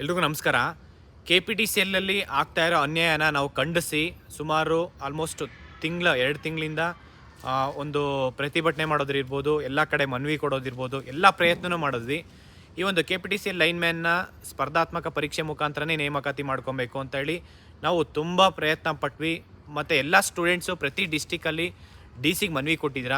ಎಲ್ರಿಗೂ ನಮಸ್ಕಾರ. K P T C ಎಲ್ಲಲ್ಲಿ ಆಗ್ತಾ ಇರೋ ಅನ್ಯಾಯನ ನಾವು ಖಂಡಿಸಿ ಸುಮಾರು ಆಲ್ಮೋಸ್ಟ್ ತಿಂಗಳ, ಎರಡು ತಿಂಗಳಿಂದ ಒಂದು ಪ್ರತಿಭಟನೆ ಮಾಡೋದಿರ್ಬೋದು, ಎಲ್ಲ ಕಡೆ ಮನವಿ ಕೊಡೋದಿರ್ಬೋದು, ಎಲ್ಲ ಪ್ರಯತ್ನವೂ ಮಾಡಿದ್ವಿ. ಈ ಒಂದು K P T C line ಮ್ಯಾನ್ನ ಸ್ಪರ್ಧಾತ್ಮಕ ಪರೀಕ್ಷೆ ಮುಖಾಂತರನೇ ನೇಮಕಾತಿ ಮಾಡ್ಕೊಬೇಕು ಅಂತೇಳಿ ನಾವು ತುಂಬ ಪ್ರಯತ್ನ ಪಟ್ವಿ. ಮತ್ತು ಎಲ್ಲ ಸ್ಟೂಡೆಂಟ್ಸು ಪ್ರತಿ ಡಿಸ್ಟಿಕಲ್ಲಿ ಡಿ ಸಿಗೆ ಮನವಿ ಕೊಟ್ಟಿದ್ರ.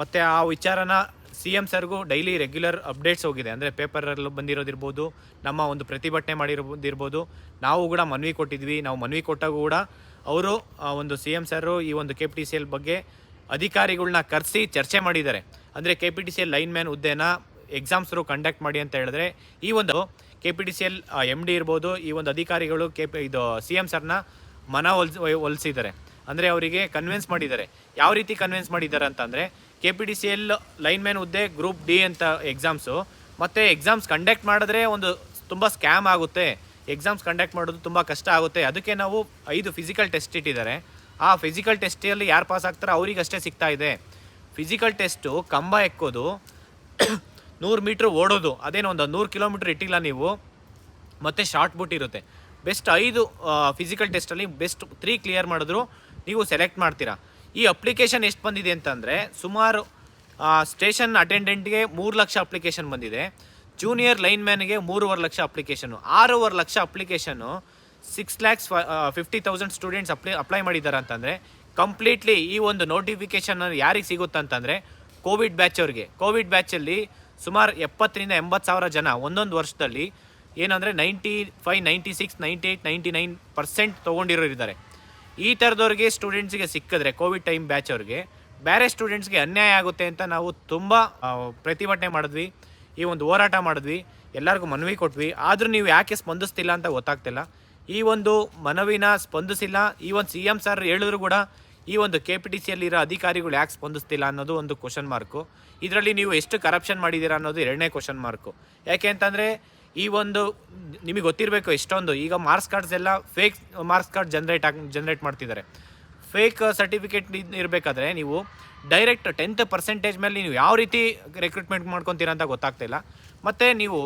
ಮತ್ತು ಆ ವಿಚಾರನ ಸಿ ಎಂ ಸರ್ಗೂ ಡೈಲಿ ರೆಗ್ಯುಲರ್ ಅಪ್ಡೇಟ್ಸ್ ಹೋಗಿದೆ. ಅಂದರೆ ಪೇಪರಲ್ಲಿ ಬಂದಿರೋದಿರ್ಬೋದು, ನಮ್ಮ ಒಂದು ಪ್ರತಿಭಟನೆ ಮಾಡಿರೋದಿರ್ಬೋದು. ನಾವು ಕೂಡ ಮನವಿ ಕೊಟ್ಟಿದ್ವಿ. ನಾವು ಮನವಿ ಕೊಟ್ಟಾಗ ಕೂಡ ಅವರು ಒಂದು ಸಿ ಎಂ ಸರು ಈ ಒಂದು K P T C L ಬಗ್ಗೆ ಅಧಿಕಾರಿಗಳನ್ನ ಕರೆಸಿ ಚರ್ಚೆ ಮಾಡಿದ್ದಾರೆ. ಅಂದರೆ K P T C L lineman ಹುದ್ದೆನ ಎಕ್ಸಾಮ್ಸ್ರು ಕಂಡಕ್ಟ್ ಮಾಡಿ ಅಂತ ಹೇಳಿದ್ರೆ, ಈ ಒಂದು K P T C L M D ಇರ್ಬೋದು, ಈ ಒಂದು ಅಧಿಕಾರಿಗಳು ಕೆ ಪಿ ಇದು ಸಿ ಎಂ ಸರ್ನ ಮನ ಒಲ್ಸ್, ಒಲಿಸಿದ್ದಾರೆ. ಅಂದರೆ ಅವರಿಗೆ ಕನ್ವಿನ್ಸ್ ಮಾಡಿದ್ದಾರೆ. ಯಾವ ರೀತಿ ಕನ್ವಿನ್ಸ್ ಮಾಡಿದ್ದಾರೆ ಅಂತಂದರೆ K P D C L lineman ಹುದ್ದೆ ಗ್ರೂಪ್ ಡಿ ಅಂತ ಎಕ್ಸಾಮ್ಸು ಮತ್ತು ಎಕ್ಸಾಮ್ಸ್ ಕಂಡಕ್ಟ್ ಮಾಡಿದ್ರೆ ಒಂದು ತುಂಬ ಸ್ಕ್ಯಾಮ್ ಆಗುತ್ತೆ. ಎಕ್ಸಾಮ್ಸ್ ಕಂಡಕ್ಟ್ ಮಾಡೋದು ತುಂಬ ಕಷ್ಟ ಆಗುತ್ತೆ. ಅದಕ್ಕೆ ನಾವು ಐದು ಫಿಸಿಕಲ್ ಟೆಸ್ಟ್ ಇಟ್ಟಿದ್ದಾರೆ. ಆ ಫಿಸಿಕಲ್ ಟೆಸ್ಟಲ್ಲಿ ಯಾರು ಪಾಸ್ ಆಗ್ತಾರೋ ಅವರಿಗಷ್ಟೇ ಸಿಗ್ತಾ ಇದೆ. ಫಿಸಿಕಲ್ ಟೆಸ್ಟು ಕಂಬ ಎಕ್ಕೋದು, ನೂರು ಮೀಟ್ರ್ ಓಡೋದು. ಅದೇನೋ ಒಂದು ನೂರು ಕಿಲೋಮೀಟ್ರ್ ಇಟ್ಟಿಲ್ಲ ನೀವು, ಮತ್ತು ಶಾರ್ಟ್ ಬುಟ್ ಇರುತ್ತೆ. ಬೆಸ್ಟ್ ಐದು ಫಿಸಿಕಲ್ ಟೆಸ್ಟಲ್ಲಿ ಬೆಸ್ಟ್ ತ್ರೀ ಕ್ಲಿಯರ್ ಮಾಡಿದ್ರು. ನೀವು ಸೆಲೆಕ್ಟ್ ಮಾಡ್ತೀರಾ? ಈ ಅಪ್ಲಿಕೇಶನ್ ಎಷ್ಟು ಬಂದಿದೆ ಅಂತಂದರೆ ಸುಮಾರು ಸ್ಟೇಷನ್ ಅಟೆಂಡೆಂಟ್ಗೆ ಮೂರು ಲಕ್ಷ ಅಪ್ಲಿಕೇಶನ್ ಬಂದಿದೆ. ಜೂನಿಯರ್ ಲೈನ್ ಮ್ಯಾನ್ಗೆ ಮೂರುವರೆ ಲಕ್ಷ ಅಪ್ಲಿಕೇಶನು. ಆರೂವರೆ lakh application six lakhs fifty thousand students apply apply ಮಾಡಿದ್ದಾರೆ ಅಂತಂದರೆ ಕಂಪ್ಲೀಟ್ಲಿ ಈ ಒಂದು ನೋಟಿಫಿಕೇಶನ್ ಯಾರಿಗೆ ಸಿಗುತ್ತಂತಂದರೆ ಕೋವಿಡ್ ಬ್ಯಾಚ್ ಅವ್ರಿಗೆ. ಕೋವಿಡ್ ಬ್ಯಾಚಲ್ಲಿ ಸುಮಾರು ಎಪ್ಪತ್ತರಿಂದ ಎಂಬತ್ತು ಸಾವಿರ ಜನ ಒಂದೊಂದು ವರ್ಷದಲ್ಲಿ ಏನಂದರೆ ninety five ninety six ninety eight ninety nine percent ತೊಗೊಂಡಿರೋರು ಇದ್ದಾರೆ ಈ ಥರದವ್ರಿಗೆ ಸ್ಟೂಡೆಂಟ್ಸ್ಗೆ ಸಿಕ್ಕಿದ್ರೆ ಕೋವಿಡ್ ಟೈಮ್ ಬ್ಯಾಚ್ ಅವ್ರಿಗೆ ಬೇರೆ ಸ್ಟೂಡೆಂಟ್ಸ್ಗೆ ಅನ್ಯಾಯ ಆಗುತ್ತೆ ಅಂತ ನಾವು ತುಂಬ ಪ್ರತಿಭಟನೆ ಮಾಡಿದ್ವಿ. ಈ ಒಂದು ಹೋರಾಟ ಮಾಡಿದ್ವಿ. ಎಲ್ಲರಿಗೂ ಮನವಿ ಕೊಟ್ವಿ. ಆದರೂ ನೀವು ಯಾಕೆ ಸ್ಪಂದಿಸ್ತಿಲ್ಲ ಅಂತ ಗೊತ್ತಾಗ್ತಿಲ್ಲ. ಈ ಒಂದು ಮನವಿನ ಸ್ಪಂದಿಸಿಲ್ಲ. ಈ ಒಂದು ಸಿ ಎಂ ಸರ್ ಹೇಳಿದ್ರು ಕೂಡ ಈ ಒಂದು ಕೆ ಪಿ ಟಿ ಸಿಯಲ್ಲಿರೋ ಅಧಿಕಾರಿಗಳು ಯಾಕೆ ಸ್ಪಂದಿಸ್ತಿಲ್ಲ ಅನ್ನೋದು ಒಂದು ಕ್ವಶನ್ ಮಾರ್ಕು ಇದರಲ್ಲಿ ನೀವು ಎಷ್ಟು ಕರಪ್ಷನ್ ಮಾಡಿದ್ದೀರಾ ಅನ್ನೋದು ಎರಡನೇ ಕ್ವಶನ್ ಮಾರ್ಕು ಯಾಕೆ ಅಂತಂದರೆ ಈ ಒಂದು ನಿಮಗೆ ಗೊತ್ತಿರಬೇಕು ಎಷ್ಟೊಂದು. ಈಗ ಮಾರ್ಕ್ಸ್ ಕಾರ್ಡ್ಸ್ ಎಲ್ಲ ಫೇಕ್ ಮಾರ್ಕ್ಸ್ ಕಾರ್ಡ್ ಜನ್ರೇಟ್ ಆಗಿ ಜನ್ರೇಟ್ ಮಾಡ್ತಿದ್ದಾರೆ. ಫೇಕ್ ಸರ್ಟಿಫಿಕೇಟ್ ಇರಬೇಕಾದ್ರೆ ನೀವು ಡೈರೆಕ್ಟ್ ಟೆಂತ್ ಪರ್ಸೆಂಟೇಜ್ ಮೇಲೆ ನೀವು ಯಾವ ರೀತಿ ರೆಕ್ರೂಟ್ಮೆಂಟ್ ಮಾಡ್ಕೊತೀರ ಅಂತ ಗೊತ್ತಾಗ್ತಿಲ್ಲ ಮತ್ತು ನೀವು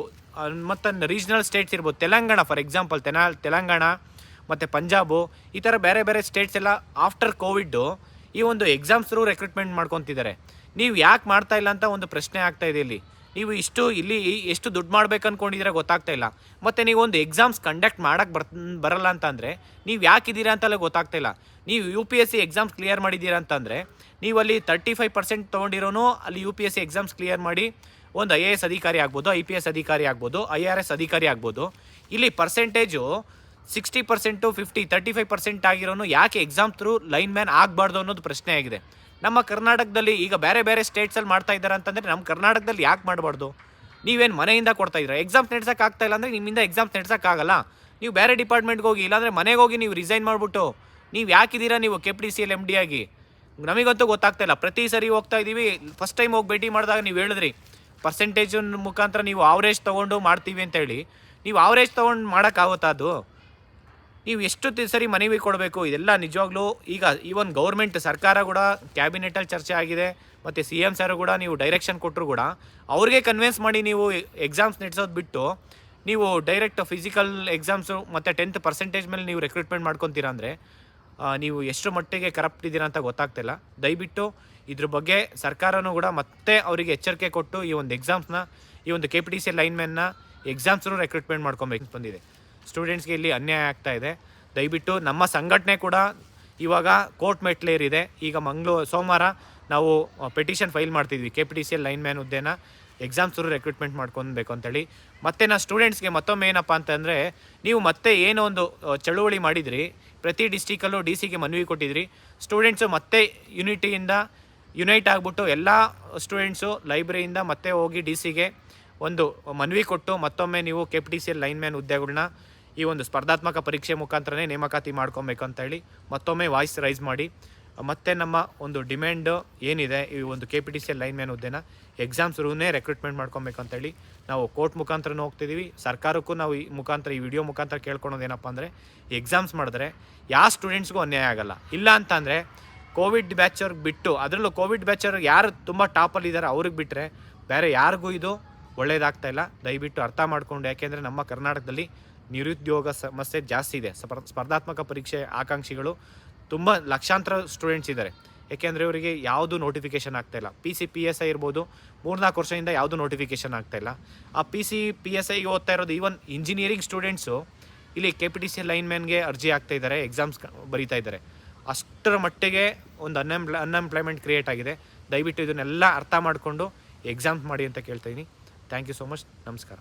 ಮತ್ತು ರೀಜ್ನಲ್ ಸ್ಟೇಟ್ಸ್ ಇರ್ಬೋದು. ತೆಲಂಗಾಣ ಫಾರ್ ಎಕ್ಸಾಂಪಲ್ ತೆನಾ ತೆಲಂಗಾಣ, ಮತ್ತು ಪಂಜಾಬು, ಈ ಥರ ಬೇರೆ ಬೇರೆ ಸ್ಟೇಟ್ಸ್ ಎಲ್ಲ ಆಫ್ಟರ್ ಕೋವಿಡ್ಡು ಈ ಒಂದು ಎಕ್ಸಾಮ್ಸ್ ಥ್ರೂ ರೆಕ್ರೂಟ್ಮೆಂಟ್ ಮಾಡ್ಕೊತಿದ್ದಾರೆ. ನೀವು ಯಾಕೆ ಮಾಡ್ತಾ ಇಲ್ಲ ಅಂತ ಒಂದು ಪ್ರಶ್ನೆ ಆಗ್ತಾ ಇದೆ ಇಲ್ಲಿ. ನೀವು ಇಷ್ಟು ಇಲ್ಲಿ ಎಷ್ಟು ದುಡ್ಡು ಮಾಡ್ಬೇಕು ಅಂದ್ಕೊಂಡಿದ್ರೆ ಗೊತ್ತಾಗ್ತಾ ಇಲ್ಲ. ಮತ್ತು ನೀವು ಒಂದು ಎಕ್ಸಾಮ್ಸ್ ಕಂಡಕ್ಟ್ ಮಾಡೋಕ್ಕೆ ಬರ್, ಬರಲ್ಲ ಅಂತಂದರೆ ನೀವು ಯಾಕಿದ್ದೀರಾ ಅಂತಲೇ ಗೊತ್ತಾಗ್ತಾ ಇಲ್ಲ. ನೀವು U P S C exams clear ಮಾಡಿದ್ದೀರಾ ಅಂತಂದರೆ ನೀವು ಅಲ್ಲಿ ತರ್ಟಿ ಫೈವ್ ಪರ್ಸೆಂಟ್ ತೊಗೊಂಡಿರೋನು ಅಲ್ಲಿ U P S C exams clear ಮಾಡಿ ಒಂದು ಐ ಎ ಎಸ್ ಅಧಿಕಾರಿ ಆಗ್ಬೋದು ಐ ಪಿ ಎಸ್ ಅಧಿಕಾರಿ ಆಗ್ಬೋದು ಐ ಆರ್ ಎಸ್ ಅಧಿಕಾರಿ ಆಗ್ಬೋದು. ಇಲ್ಲಿ percentage sixty percent fifty thirty five percent ಆಗಿರೋನು ಯಾಕೆ ಎಕ್ಸಾಮ್ ಥ್ರೂ ಲೈನ್ ಮ್ಯಾನ್ ಆಗಬಾರ್ದು ಅನ್ನೋದು ಪ್ರಶ್ನೆ ಆಗಿದೆ. ನಮ್ಮ ಕರ್ನಾಟಕದಲ್ಲಿ ಈಗ ಬೇರೆ ಬೇರೆ ಸ್ಟೇಟ್ಸಲ್ಲಿ ಮಾಡ್ತಾ ಇದ್ದಾರೆ ಅಂತಂದರೆ ನಮ್ಮ ಕರ್ನಾಟಕದಲ್ಲಿ ಯಾಕೆ ಮಾಡಬಾರ್ದು? ನೀವೇನು ಮನೆಯಿಂದ ಕೊಡ್ತಾ ಇದ್ದೀರಾ? ಎಕ್ಸಾಮ್ಸ್ ನಡ್ಸೋಕೆ ಆಗ್ತಾ ಇಲ್ಲ ಅಂದರೆ ನಿಮ್ಮಿಂದ ಎಕ್ಸಾಮ್ಸ್ ನಡ್ಸೋಕ್ಕಾಗಲ್ಲ ನೀವು ಬೇರೆ ಡಿಪಾರ್ಟ್ಮೆಂಟ್ಗೆ ಹೋಗಿ, ಇಲ್ಲಾಂದರೆ ಮನೆಗೆ ಹೋಗಿ ನೀವು ರಿಸೈನ್ ಮಾಡಿಬಿಟ್ಟು, ನೀವು ಯಾಕಿದ್ದೀರಾ ನೀವು K P D C L M D ಆಗಿ? ನಮಗಂತೂ ಗೊತ್ತಾಗ್ತಾ ಇಲ್ಲ. ಪ್ರತಿ ಸರಿ ಹೋಗ್ತಾ ಇದ್ದೀವಿ ಫಸ್ಟ್ ಟೈಮ್ ಹೋಗಿ ಭೇಟಿ ಮಾಡಿದಾಗ ನೀವು ಹೇಳಿದ್ರಿ ಪರ್ಸೆಂಟೇಜ್ ಮುಖಾಂತರ ನೀವು ಆವ್ರೇಜ್ ತೊಗೊಂಡು ಮಾಡ್ತೀವಿ ಅಂತ ಹೇಳಿ ನೀವು ಆವ್ರೇಜ್ ತೊಗೊಂಡು ಮಾಡೋಕ್ಕಾಗುತ್ತಾ ಅದು? ನೀವು ಎಷ್ಟು ಸರಿ ಮನವಿ ಕೊಡಬೇಕು? ಇದೆಲ್ಲ ನಿಜವಾಗ್ಲೂ ಈಗ ಈವನ್ ಗೌರ್ಮೆಂಟ್ ಸರ್ಕಾರ ಕೂಡ ಕ್ಯಾಬಿನೆಟಲ್ಲಿ ಚರ್ಚೆ ಆಗಿದೆ. ಮತ್ತು ಸಿ ಎಂ ಸರ್ ಕೂಡ ನೀವು ಡೈರೆಕ್ಷನ್ ಕೊಟ್ಟರು ಕೂಡ ಅವ್ರಿಗೆ ಕನ್ವಿನ್ಸ್ ಮಾಡಿ ನೀವು ಎಕ್ಸಾಮ್ಸ್ ನಡೆಸೋದು ಬಿಟ್ಟು ನೀವು ಡೈರೆಕ್ಟ್ ಫಿಸಿಕಲ್ ಎಕ್ಸಾಮ್ಸು ಮತ್ತು ಟೆಂತ್ ಪರ್ಸೆಂಟೇಜ್ ಮೇಲೆ ನೀವು ರೆಕ್ರೂಟ್ಮೆಂಟ್ ಮಾಡ್ಕೊತೀರಾ ಅಂದರೆ ನೀವು ಎಷ್ಟು ಮಟ್ಟಿಗೆ ಕರಪ್ಟ್ ಇದ್ದೀರಾ ಅಂತ ಗೊತ್ತಾಗ್ತಿಲ್ಲ ದಯವಿಟ್ಟು ಇದ್ರ ಬಗ್ಗೆ ಸರ್ಕಾರನೂ ಕೂಡ ಮತ್ತೆ ಅವರಿಗೆ ಎಚ್ಚರಿಕೆ ಕೊಟ್ಟು ಈ ಒಂದು ಎಕ್ಸಾಮ್ಸ್ನ ಈ ಒಂದು K P T C line ಮ್ಯಾನ್ನ ಎಕ್ಸಾಮ್ಸ್ನು ರೆಕ್ರೂಟ್ಮೆಂಟ್ ಮಾಡ್ಕೊಬೇಕು ಬಂದಿದೆ. ಸ್ಟೂಡೆಂಟ್ಸ್ಗೆ ಇಲ್ಲಿ ಅನ್ಯಾಯ ಆಗ್ತಾ ಇದೆ. ದಯವಿಟ್ಟು ನಮ್ಮ ಸಂಘಟನೆ ಕೂಡ ಇವಾಗ ಕೋರ್ಟ್ ಮೆಟ್ಲೇರಿದೆ ಈಗ ಮಂಗ್ಳೂ, ಸೋಮವಾರ ನಾವು ಪೆಟಿಷನ್ ಫೈಲ್ ಮಾಡ್ತಿದ್ವಿ. K P T C L lineman ಹುದ್ದೆನ exams recruitment ಮಾಡ್ಕೊಬೇಕು ಅಂತೇಳಿ. ಮತ್ತೆ ನಾ ಸ್ಟೂಡೆಂಟ್ಸ್ಗೆ ಮತ್ತೊಮ್ಮೆ ಏನಪ್ಪ ಅಂತಂದರೆ, ನೀವು ಮತ್ತೆ ಏನೋ ಒಂದು ಚಳುವಳಿ ಮಾಡಿದ್ರಿ, ಪ್ರತಿ ಡಿಸ್ಟಿಕಲ್ಲೂ ಡಿ ಸಿಗೆ ಮನವಿ ಕೊಟ್ಟಿದ್ರಿ. ಸ್ಟೂಡೆಂಟ್ಸು ಮತ್ತೆ ಯುನಿಟಿಯಿಂದ ಯುನೈಟ್ ಆಗಿಬಿಟ್ಟು ಎಲ್ಲ ಸ್ಟೂಡೆಂಟ್ಸು ಲೈಬ್ರರಿಯಿಂದ ಮತ್ತೆ ಹೋಗಿ ಡಿ ಸಿಗೆ ಒಂದು ಮನವಿ ಕೊಟ್ಟು ಮತ್ತೊಮ್ಮೆ ನೀವು K P T C L lineman ಹುದ್ದೆಗಳನ್ನ ಈ ಒಂದು ಸ್ಪರ್ಧಾತ್ಮಕ ಪರೀಕ್ಷೆ ಮುಖಾಂತರನೇ ನೇಮಕಾತಿ ಮಾಡ್ಕೊಬೇಕು ಅಂತ ಹೇಳಿ ಮತ್ತೊಮ್ಮೆ ವಾಯ್ಸ್ ರೈಸ್ ಮಾಡಿ. ಮತ್ತೆ ನಮ್ಮ ಒಂದು ಡಿಮ್ಯಾಂಡ್ ಏನಿದೆ, ಈ ಒಂದು K P T C L lineman ಹುದ್ದೆನ exams ರೂನೇ ರೆಕ್ರೂಟ್ಮೆಂಟ್ ಮಾಡ್ಕೊಬೇಕು ಅಂತೇಳಿ ನಾವು ಕೋರ್ಟ್ ಮುಖಾಂತರನೂ ಹೋಗ್ತಿದ್ದೀವಿ ಸರ್ಕಾರಕ್ಕೂ ನಾವು ಈ ಮುಖಾಂತರ, ಈ ವಿಡಿಯೋ ಮುಖಾಂತರ ಕೇಳ್ಕೊಳೋದು ಏನಪ್ಪ ಅಂದರೆ, ಎಕ್ಸಾಮ್ಸ್ ಮಾಡಿದ್ರೆ ಯಾವ ಸ್ಟೂಡೆಂಟ್ಸ್ಗೂ ಅನ್ಯಾಯ ಆಗಲ್ಲ. ಇಲ್ಲ ಅಂತಂದರೆ, ಕೋವಿಡ್ ಬ್ಯಾಚವ್ರಿಗೆ ಬಿಟ್ಟು, ಅದರಲ್ಲೂ ಕೋವಿಡ್ ಬ್ಯಾಚರ್ ಯಾರು ತುಂಬ ಟಾಪಲ್ಲಿ ಇದ್ದಾರೆ ಅವ್ರಿಗೆ ಬಿಟ್ಟರೆ ಬೇರೆ ಯಾರಿಗೂ ಇದು ಒಳ್ಳೆಯದಾಗ್ತಾ ಇಲ್ಲ. ದಯವಿಟ್ಟು ಅರ್ಥ ಮಾಡಿಕೊಂಡು, ಯಾಕೆಂದರೆ ನಮ್ಮ ಕರ್ನಾಟಕದಲ್ಲಿ ನಿರುದ್ಯೋಗ ಸಮಸ್ಯೆ ಜಾಸ್ತಿ ಇದೆ. ಸ್ಪರ್- ಸ್ಪರ್ಧಾತ್ಮಕ ಪರೀಕ್ಷೆ ಆಕಾಂಕ್ಷಿಗಳು ತುಂಬ ಲಕ್ಷಾಂತರ ಸ್ಟೂಡೆಂಟ್ಸ್ ಇದ್ದಾರೆ. ಏಕೆಂದರೆ ಇವರಿಗೆ ಯಾವುದು ನೋಟಿಫಿಕೇಶನ್ ಆಗ್ತಾ ಇಲ್ಲ. P C P S I ಇರ್ಬೋದು. ಮೂರ್ನಾಲ್ಕು ವರ್ಷದಿಂದ ಯಾವುದು ನೋಟಿಫಿಕೇಶನ್ ಆಗ್ತಾ ಇಲ್ಲ. ಆ ಪಿ ಸಿ ಪಿ ಎಸ್ ಐಗೆ ಓದ್ತಾ ಇರೋದು ಈವನ್ ಇಂಜಿನಿಯರಿಂಗ್ ಸ್ಟೂಡೆಂಟ್ಸು ಇಲ್ಲಿ ಕೆ ಪಿ ಟಿ ಸಿ ಲೈನ್ಮ್ಯಾನ್ಗೆ ಅರ್ಜಿ ಆಗ್ತಾ ಇದ್ದಾರೆ. ಎಕ್ಸಾಮ್ಸ್ ಬರೀತಾ ಇದ್ದಾರೆ. ಅಷ್ಟರ ಮಟ್ಟಿಗೆ ಒಂದು ಅನ್ಎಂಪ್ಲ ಅನ್ಎಂಪ್ಲಾಯ್ಮೆಂಟ್ ಕ್ರಿಯೇಟ್ ಆಗಿದೆ. ದಯವಿಟ್ಟು ಇದನ್ನೆಲ್ಲ ಅರ್ಥ ಮಾಡಿಕೊಂಡು ಎಕ್ಸಾಮ್ಸ್ ಮಾಡಿ ಅಂತ ಕೇಳ್ತಾಯಿದ್ದೀನಿ ಥ್ಯಾಂಕ್ ಯು ಸೊ ಮಚ್ ನಮಸ್ಕಾರ.